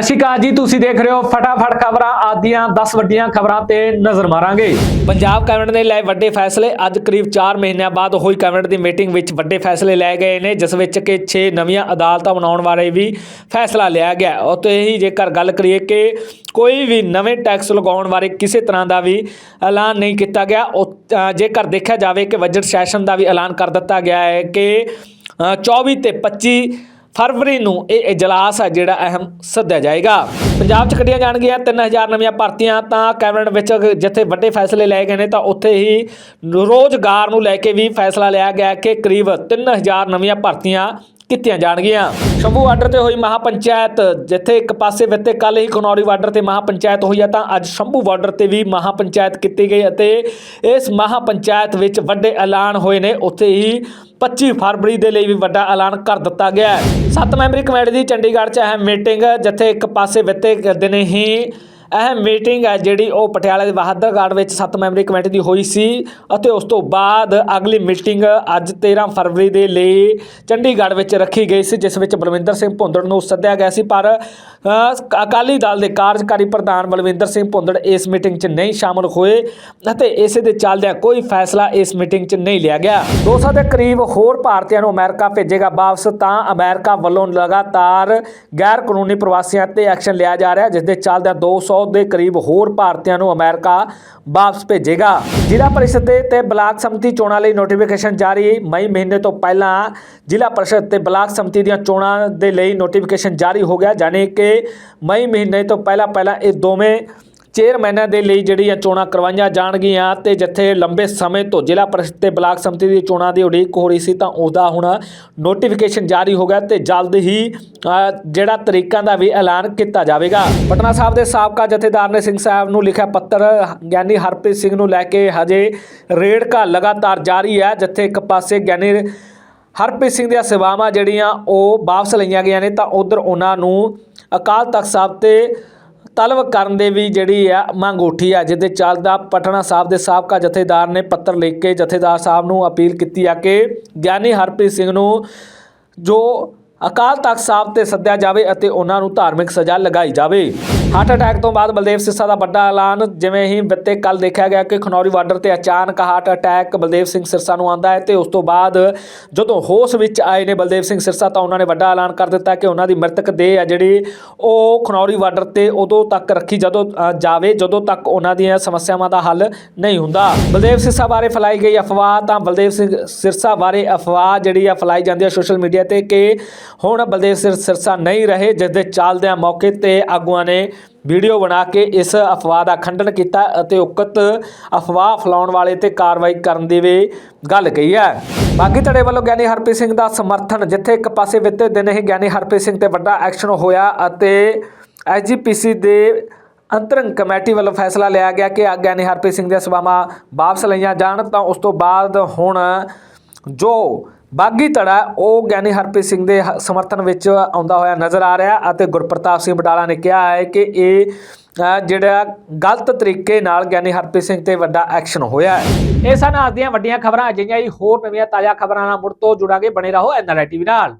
ਸਤਿ ਸ਼੍ਰੀ ਅਕਾਲ ਜੀ ਤੁਸੀਂ ਦੇਖ ਰਹੇ ਹੋ ਫਟਾਫਟ ਖਬਰਾਂ ਆਦੀਆਂ 10 ਵੱਡੀਆਂ ਖਬਰਾਂ ਤੇ ਨਜ਼ਰ ਮਾਰਾਂਗੇ। ਪੰਜਾਬ ਕੈਬਨਿਟ ਨੇ ਲਏ ਵੱਡੇ ਫੈਸਲੇ ਅੱਜ ਕਰੀਬ 4 ਮਹੀਨਿਆਂ ਬਾਅਦ ਹੋਈ ਕੈਬਨਿਟ ਦੀ ਮੀਟਿੰਗ ਵਿੱਚ ਵੱਡੇ ਫੈਸਲੇ ਲਏ ਗਏ ਨੇ ਜਿਸ ਵਿੱਚ ਕਿ 6 ਨਵੀਆਂ ਅਦਾਲਤਾਂ ਬਣਾਉਣ ਬਾਰੇ ਵੀ ਫੈਸਲਾ ਲਿਆ ਗਿਆ। ਉਤੇ ਹੀ ਜੇਕਰ ਗੱਲ ਕਰੀਏ ਕਿ ਕੋਈ ਵੀ ਨਵੇਂ ਟੈਕਸ ਲਗਾਉਣ ਬਾਰੇ ਕਿਸੇ ਤਰ੍ਹਾਂ ਦਾ ਵੀ ਐਲਾਨ ਨਹੀਂ ਕੀਤਾ ਗਿਆ ਜੇਕਰ ਦੇਖਿਆ ਜਾਵੇ ਕਿ ਬਜਟ ਸੈਸ਼ਨ ਦਾ ਵੀ ਐਲਾਨ ਕਰ ਦਿੱਤਾ ਗਿਆ ਹੈ ਕਿ ਅ, 24 ਤੇ 25 ਫਰਵਰੀ ਨੂੰ ਇਹ ਇਜਲਾਸ ਹੈ ਜਿਹੜਾ ਅਹਿਮ ਸੱਦਿਆ ਜਾਏਗਾ। ਪੰਜਾਬ 'ਚ ਕੱਢੀਆਂ ਜਾਣਗੀਆਂ 3000 ਨਵੀਆਂ ਭਰਤੀਆਂ, ਤਾਂ ਕੈਬਨਿਟ ਵਿੱਚ ਜਿੱਥੇ ਵੱਡੇ ਫੈਸਲੇ ਲਏ ਗਏ ਨੇ, ਤਾਂ ਉੱਥੇ ਹੀ ਰੋਜ਼ਗਾਰ ਨੂੰ ਲੈ ਕੇ ਵੀ ਫੈਸਲਾ ਲਿਆ ਗਿਆ ਕਿ ਕਰੀਬ 3000 ਨਵੀਆਂ ਭਰਤੀਆਂ ਕੀਤੀਆਂ ਜਾਣਗੀਆਂ। ਸ਼ੰਭੂ ਬਾਰਡਰ ਤੇ ਹੋਈ ਮਹਾ ਪੰਚਾਇਤ ਜਿੱਥੇ ਇੱਕ ਪਾਸੇ ਵਿੱਤੇ ਕੱਲ ਹੀ ਖਨੌਰੀ ਬਾਰਡਰ ਤੇ ਮਹਾ ਪੰਚਾਇਤ ਹੋਈ ਹੈ, ਤਾਂ ਅੱਜ ਸ਼ੰਭੂ ਬਾਰਡਰ ਤੇ ਵੀ ਮਹਾ ਪੰਚਾਇਤ ਕੀਤੀ ਗਈ ਅਤੇ ਇਸ ਮਹਾ ਪੰਚਾਇਤ ਵਿੱਚ ਵੱਡੇ ਐਲਾਨ ਹੋਏ ਨੇ, ਉੱਥੇ ਹੀ 25 ਫਰਵਰੀ ਦੇ ਲਈ ਵੀ ਵੱਡਾ ਐਲਾਨ ਕਰ ਦਿੱਤਾ ਗਿਆ ਹੈ। ਸੱਤ ਮੈਂਬਰੀ ਕਮੇਟੀ ਦੀ ਚੰਡੀਗੜ੍ਹ 'ਚ ਅਹਿਮ ਮੀਟਿੰਗ, ਜਿੱਥੇ ਇੱਕ ਪਾਸੇ ਵਿੱਤੇ ਦਿਨ ਹੀ ਅਹਿਮ ਮੀਟਿੰਗ ਹੈ ਜਿਹੜੀ ਉਹ ਪਟਿਆਲਾ ਦੇ ਬਹਾਦਰਗੜ੍ਹ ਵਿੱਚ ਸੱਤ ਮੈਂਬਰੀ ਕਮੇਟੀ ਦੀ ਹੋਈ ਸੀ ਅਤੇ ਉਸ ਤੋਂ ਬਾਅਦ ਅਗਲੀ ਮੀਟਿੰਗ ਅੱਜ 13 ਫਰਵਰੀ ਦੇ ਲਈ ਚੰਡੀਗੜ੍ਹ ਵਿੱਚ ਰੱਖੀ ਗਈ ਸੀ, ਜਿਸ ਵਿੱਚ ਬਲਵਿੰਦਰ ਸਿੰਘ ਭੁੰਦੜ ਨੂੰ ਸੱਦਿਆ ਗਿਆ ਸੀ। ਪਰ ਅਕਾਲੀ ਦਲ ਦੇ ਕਾਰਜਕਾਰੀ ਪ੍ਰਧਾਨ ਬਲਵਿੰਦਰ ਸਿੰਘ ਭੁੰਦੜ ਇਸ ਮੀਟਿੰਗ 'ਚ ਨਹੀਂ ਸ਼ਾਮਲ ਹੋਏ ਅਤੇ ਇਸੇ ਦੇ ਚੱਲਦਿਆਂ ਕੋਈ ਫੈਸਲਾ ਇਸ ਮੀਟਿੰਗ 'ਚ ਨਹੀਂ ਲਿਆ ਗਿਆ। 200 ਦੇ ਕਰੀਬ ਹੋਰ ਭਾਰਤੀਆਂ ਨੂੰ ਅਮਰੀਕਾ ਭੇਜੇਗਾ ਵਾਪਸ, ਤਾਂ ਅਮਰੀਕਾ ਵੱਲੋਂ ਲਗਾਤਾਰ ਗੈਰ ਕਾਨੂੰਨੀ ਪ੍ਰਵਾਸੀਆਂ ਤੇ ਐਕਸ਼ਨ ਲਿਆ ਜਾ ਰਿਹਾ, ਜਿਸ ਦੇ ਚੱਲਦਿਆਂ 200 ਦੇ ਕਰੀਬ ਹੋਰ ਭਾਰਤੀਆਂ ਨੂੰ ਅਮਰੀਕਾ ਵਾਪਸ ਭੇਜੇਗਾ। ਜ਼ਿਲ੍ਹਾ ਪਰਿਸ਼ਦ ਦੇ ਤੇ ਬਲਾਕ ਸੰਮਤੀ ਚੋਣਾਂ ਲਈ ਨੋਟੀਫਿਕੇਸ਼ਨ ਜਾਰੀ। ਮਈ ਮਹੀਨੇ ਤੋਂ ਪਹਿਲਾਂ ਜ਼ਿਲ੍ਹਾ ਪਰਿਸ਼ਦ ਤੇ ਬਲਾਕ ਸਮਿਤੀ ਦੀਆਂ ਚੋਣਾਂ ਦੇ ਲਈ ਨੋਟੀਫਿਕੇਸ਼ਨ ਜਾਰੀ ਹੋ ਗਿਆ। ਜਾਣੀ ਕਿ ਮਈ ਮਹੀਨੇ ਤੋਂ ਪਹਿਲਾਂ ਪਹਿਲਾਂ ਇਹ ਦੋਵੇਂ ਚੇਅਰਮੈਨਾਂ ਦੇ ਲਈ ਜਿਹੜੀਆਂ ਚੋਣਾਂ ਕਰਵਾਈਆਂ ਜਾਣਗੀਆਂ ਤੇ ਜਿੱਥੇ ਲੰਬੇ ਸਮੇਂ ਤੋਂ ਜ਼ਿਲ੍ਹਾ ਪਰਿਸ਼ਦ ਤੇ ਬਲਾਕ ਸਮਿਤੀ ਦੀ ਚੋਣਾਂ ਦੀ ਉਡੀਕ ਹੋ ਰਹੀ ਸੀ ਤਾਂ ਉਹਦਾ ਹੁਣ ਨੋਟੀਫਿਕੇਸ਼ਨ ਜਾਰੀ ਹੋ ਗਿਆ ਤੇ ਜਲਦ ਹੀ ਜਿਹੜਾ ਤਰੀਕਾਂ ਦਾ ਵੀ ਐਲਾਨ ਕੀਤਾ ਜਾਵੇਗਾ। ਪਟਨਾ ਸਾਹਿਬ ਦੇ ਸਾਬਕਾ ਜਥੇਦਾਰ ਨੇ ਸਿੰਘ ਸਾਹਿਬ ਨੂੰ ਲਿਖਿਆ ਪੱਤਰ, ਗਿਆਨੀ ਹਰਪ੍ਰੀਤ ਸਿੰਘ ਨੂੰ ਲੈ ਕੇ ਹਜੇ ਰੇੜਕਾ ਲਗਾਤਾਰ ਜਾਰੀ ਹੈ, ਜਿੱਥੇ ਇੱਕ ਪਾਸੇ ਗਿਆਨੀ ਹਰਪ੍ਰੀਤ ਸਿੰਘ ਦੀਆਂ ਸੇਵਾਵਾਂ ਜਿਹੜੀਆਂ ਉਹ ਵਾਪਸ ਲਈਆਂ ਗਈਆਂ ਨੇ ਤਾਂ ਉਧਰ ਉਹਨਾਂ ਨੂੰ ਅਕਾਲ ਤਖਤ ਸਾਹਿਬ ਤੇ ਤਲਬ ਕਰਨ ਦੇ ਵੀ ਜਿਹੜੀ ਆ ਮੰਗ ਉੱਠੀ ਆ, ਜਿਹਦੇ ਚੱਲਦਾ ਪਟਨਾ ਸਾਹਿਬ ਦੇ ਸਾਬਕਾ ਜਥੇਦਾਰ ਨੇ ਪੱਤਰ ਲਿਖ ਕੇ ਜਥੇਦਾਰ ਸਾਹਿਬ ਨੂੰ ਅਪੀਲ ਕੀਤੀ ਆ ਕਿ ਗਿਆਨੀ ਹਰਪ੍ਰੀਤ ਸਿੰਘ ਨੂੰ ਜੋ ਅਕਾਲ ਤਖਤ ਸਾਹਿਬ ਤੇ ਸੱਦਿਆ ਜਾਵੇ ਅਤੇ ਉਹਨਾਂ ਨੂੰ ਧਾਰਮਿਕ ਸਜ਼ਾ ਲਗਾਈ ਜਾਵੇ। ਹਾਰਟ ਅਟੈਕ ਤੋਂ ਬਾਅਦ ਬਲਦੇਵ ਸਿੱਸਾ ਦਾ ਵੱਡਾ ਐਲਾਨ, ਜਿਵੇਂ ਹੀ ਬਿੱਤੇ ਕੱਲ ਦੇਖਿਆ ਗਿਆ ਕਿ ਖਨੌਰੀ ਬਾਰਡਰ ਤੇ ਅਚਾਨਕ ਹਾਰਟ ਅਟੈਕ ਬਲਦੇਵ ਸਿੰਘ ਸਿਰਸਾ ਨੂੰ ਆਂਦਾ ਹੈ ਤੇ ਉਸ ਤੋਂ ਬਾਅਦ ਜਦੋਂ ਹੋਸ਼ ਵਿੱਚ ਆਏ ਨੇ ਬਲਦੇਵ ਸਿੰਘ ਸਿਰਸਾ ਤਾਂ ਉਹਨਾਂ ਨੇ ਵੱਡਾ ਐਲਾਨ ਕਰ ਦਿੱਤਾ ਕਿ ਉਹਨਾਂ ਦੀ ਮ੍ਰਿਤਕ ਦੇਹ ਆ ਜਿਹੜੀ ਉਹ ਖਨੌਰੀ ਬਾਰਡਰ ਤੇ ਉਦੋਂ ਤੱਕ ਰੱਖੀ, ਜਦੋਂ ਜਾਵੇ, ਜਦੋਂ ਤੱਕ ਉਹਨਾਂ ਦੀਆਂ ਸਮੱਸਿਆਵਾਂ ਦਾ ਹੱਲ ਨਹੀਂ ਹੁੰਦਾ। ਬਲਦੇਵ ਸਿਰਸਾ ਬਾਰੇ ਫੈਲਾਈ ਗਈ ਅਫਵਾਹ ਤਾਂ ਬਲਦੇਵ ਸਿੰਘ ਸਿਰਸਾ ਬਾਰੇ ਅਫਵਾਹ ਜਿਹੜੀ ਆ ਫੈਲਾਈ ਜਾਂਦੀ ਹੈ ਸੋਸ਼ਲ ਮੀਡੀਆ ਤੇ ਕਿ ਹੁਣ ਬਲਦੇਵ ਸਿਰ, ਸਿਰਸਾ ਨਹੀਂ ਰਹੇ, ਜਿਸ ਦੇ ਚੱਲਦਿਆਂ ਮੌਕੇ ਤੇ ਆਗੂਆਂ ਨੇ ਵੀਡੀਓ ਬਣਾ ਕੇ ਇਸ ਅਫਵਾਹ ਦਾ ਖੰਡਨ ਕੀਤਾ ਅਤੇ ਉਕਤ ਅਫਵਾਹ ਫੈਲਾਉਣ ਵਾਲੇ ਤੇ ਕਾਰਵਾਈ ਕਰਨ ਦੀ ਵੀ ਗੱਲ ਕਹੀ ਹੈ। ਬਾਕੀ ਧੜੇ ਵੱਲੋਂ ਗਿਆਨੀ ਹਰਪ੍ਰੀਤ ਸਿੰਘ ਦਾ ਸਮਰਥਨ, ਜਿੱਥੇ ਇੱਕ ਪਾਸੇ ਵਿੱਤੇ ਦਿਨ ਹੀ ਗਿਆਨੀ ਹਰਪ੍ਰੀਤ ਸਿੰਘ ਤੇ ਵੱਡਾ ਐਕਸ਼ਨ ਹੋਇਆ ਅਤੇ ਐਸਜੀਪੀਸੀ ਦੇ ਅੰਤਰੰਗ ਕਮੇਟੀ ਵੱਲੋਂ ਫੈਸਲਾ ਲਿਆ ਗਿਆ ਕਿ ਗਿਆਨੀ ਹਰਪ੍ਰੀਤ ਸਿੰਘ ਦੀਆਂ ਸੇਵਾਵਾਂ ਵਾਪਸ ਲਈਆਂ ਜਾਣ, ਤਾਂ ਉਸ ਤੋਂ ਬਾਅਦ ਹੁਣ ਜੋ ਬਾਗੀ ਧੜਾ, ਉਹ ਗਿਆਨੀ ਹਰਪ੍ਰੀਤ ਸਿੰਘ ਦੇ ਸਮਰਥਨ ਵਿੱਚ ਆਉਂਦਾ ਹੋਇਆ ਨਜ਼ਰ ਆ ਰਿਹਾ ਅਤੇ ਗੁਰਪ੍ਰਤਾਪ ਸਿੰਘ ਬਡਾਲਾ ਨੇ ਕਿਹਾ ਹੈ ਕਿ ਇਹ ਜਿਹੜਾ ਗਲਤ ਤਰੀਕੇ ਨਾਲ ਗਿਆਨੀ ਹਰਪ੍ਰੀਤ ਸਿੰਘ ਤੇ ਵੱਡਾ ਐਕਸ਼ਨ ਹੋਇਆ ਹੈ। ਇਹ ਸਨ ਅੱਜ ਦੀਆਂ ਵੱਡੀਆਂ ਖਬਰਾਂ। ਅਜਿਹੀਆਂ ਹੀ ਹੋਰ ਨਵੀਆਂ ਤਾਜ਼ਾ ਖਬਰਾਂ ਨਾਲ ਮੁੜ ਤੋਂ ਜੁੜਾਂਗੇ। ਬਣੇ ਰਹੋ ਐਨਆਰਆਈ ਟੀਵੀ ਨਾਲ।